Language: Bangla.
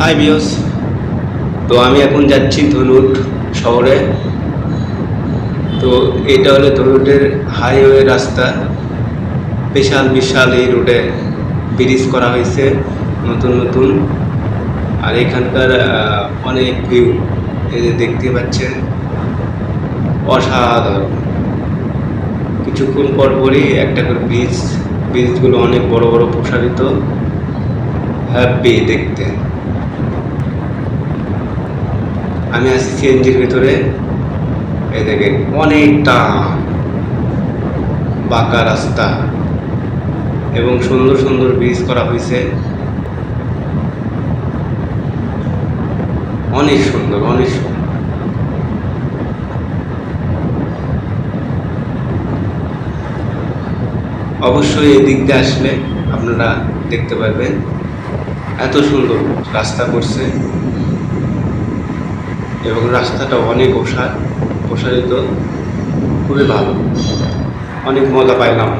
হাই বিয়স তো আমি এখন যাচ্ছি ধনুট শহরে। তো এটা হলো ধনুটের হাইওয়ে রাস্তা। বিশাল বিশাল এই রোডে ব্রিজ করা হয়েছে নতুন নতুন। আর এখানকার অনেক ভিউ এই যে দেখতে পাচ্ছেন, অসাধারণ। কিছুক্ষণ পর পরই একটা করে ব্রিজ ব্রিজগুলো অনেক বড় বড় প্রসারিত। হ্যাপি দেখতে। আমি আছি সিএনজির ভিতরে। এই দেখেন, অনেকটা বাঁকা রাস্তা এবং সুন্দর সুন্দর ব্রিজ করা হয়েছে। অনেক সুন্দর অনেক সুন্দর। অবশ্যই এই দিক দিয়ে আসলে আপনারা দেখতে পারবেন। এত সুন্দর রাস্তা করছে। এবং রাস্তাটা অনেক ওষার প্রসারিত খুবই ভালো। অনেক মজা পাইলাম।